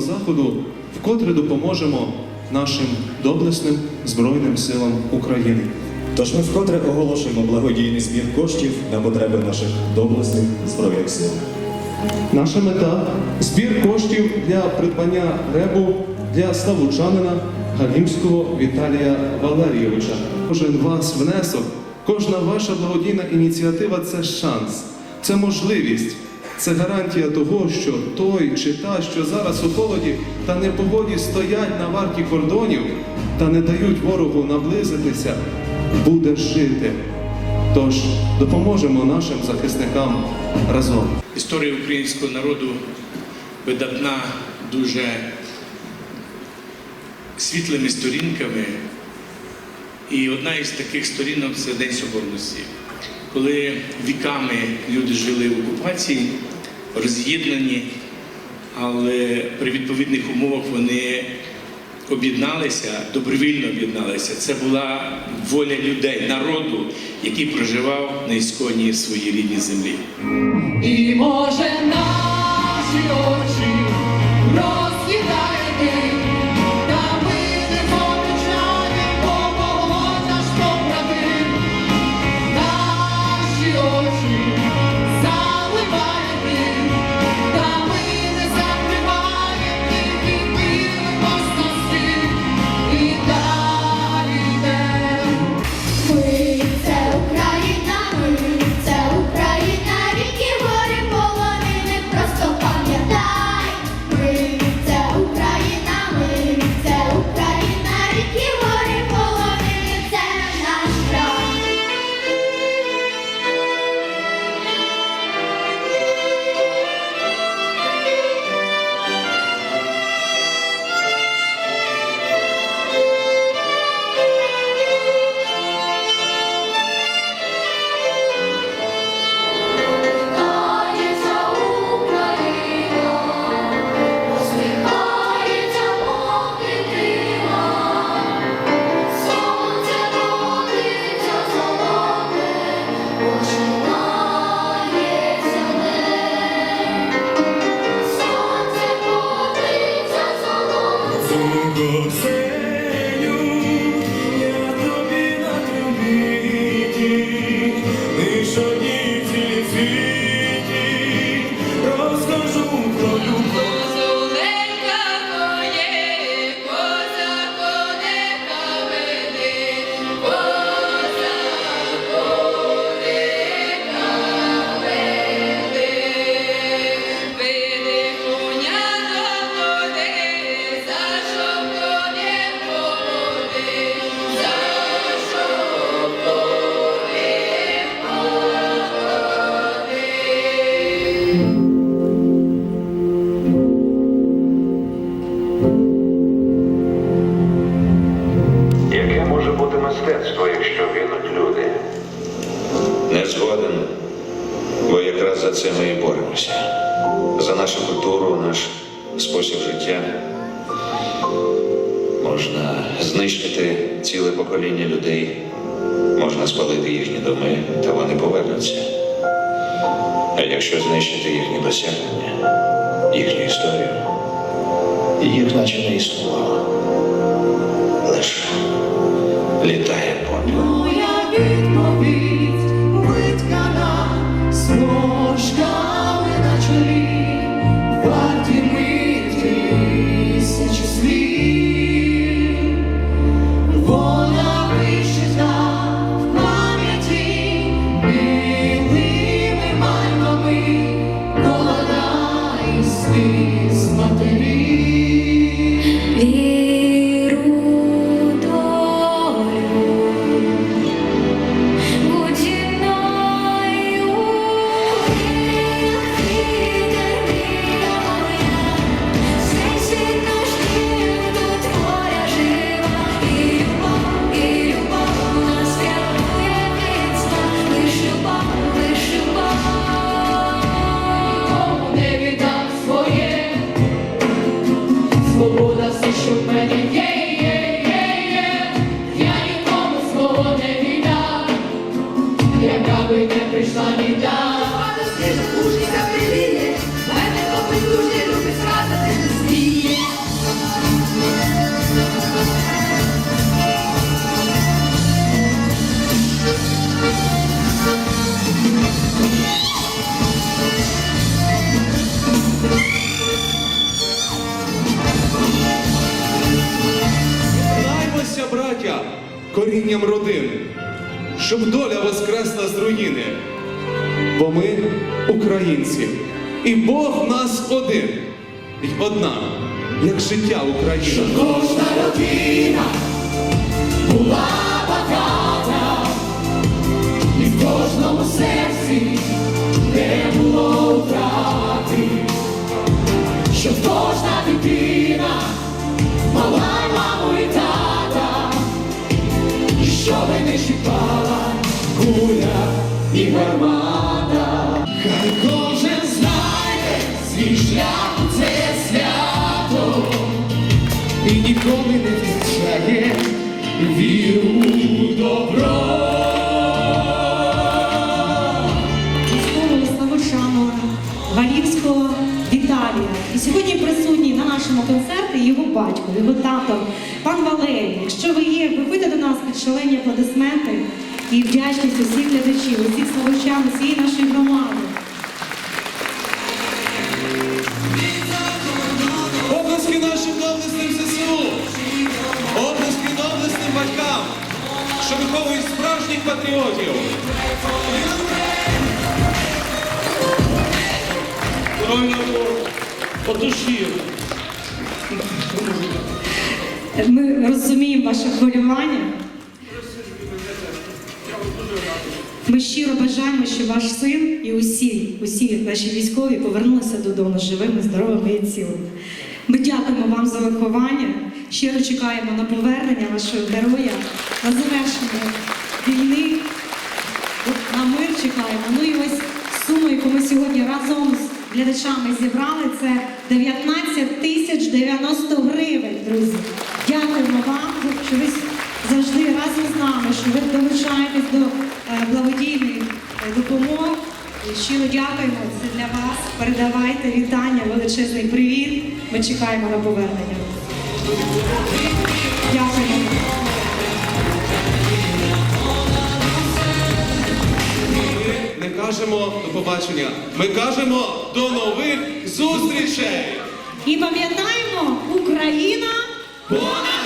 заходу вкотре допоможемо нашим доблесним Збройним силам України. Тож ми вкотре оголошуємо благодійний збір коштів на потреби наших доблесних збройних сил. Наша мета збір коштів для придбання ребу для славучанина Галімського Віталія Валерійовича. Кожен вас внесок, кожна ваша благодійна ініціатива це шанс, це можливість, це гарантія того, що той чи та, що зараз у холоді та непогоді стоять на варті кордонів та не дають ворогу наблизитися, буде жити. Тож допоможемо нашим захисникам разом. Історія українського народу видатна дуже світлими сторінками. І одна із таких сторінок це День Соборності, коли віками люди жили в окупації, роз'єднані, але при відповідних умовах вони об'єдналися, добровільно об'єдналися. Це була воля людей, народу, який проживав на ісконі своїй рідній землі. І може наші очі це ми і боремося. За нашу культуру, наш спосіб життя. Можна знищити ціле покоління людей, можна спалити їхні доми, та вони повернуться. А якщо знищити їхні досягнення, їхню історію, їх наче не існувало. Лише літає корінням родин, щоб доля воскресла з руїни. Бо ми українці, і Бог нас один, й одна, як життя Україна. Кожна родина була багата, і в кожному серці не було втрати, щоб кожна дитина мала ніколи не втрачає віру у добро. військового Славучану Галівського Віталія. І сьогодні присутній на нашому концерті його батько, його тато, пан Валерій. Якщо ви є, приходьте до нас під шалені аплодисменти і вдячність усіх глядачів, усіх славучан, усієї нашої громади. Виховують справжніх патріотів! По душі. Ми розуміємо ваше хвилювання. Ми щиро бажаємо, щоб ваш син і усі, усі наші військові повернулися додому живими, здоровими і цілими. Ми дякуємо вам за виховання. Щиро чекаємо на повернення нашого героя, на завершення війни. На мир чекаємо. Ну і ось сума, яку ми сьогодні разом з глядачами зібрали, це 19 тисяч 90 гривень, друзі. Дякуємо вам, що ви завжди разом з нами, що ви долучаєтесь до е, благодійних е, допомог. Щиро дякуємо. Це для вас. Передавайте вітання, величезний привіт. Ми чекаємо на повернення. Не кажемо до побачення, ми кажемо до нових зустрічей! І пам'ятаємо, Україна Понад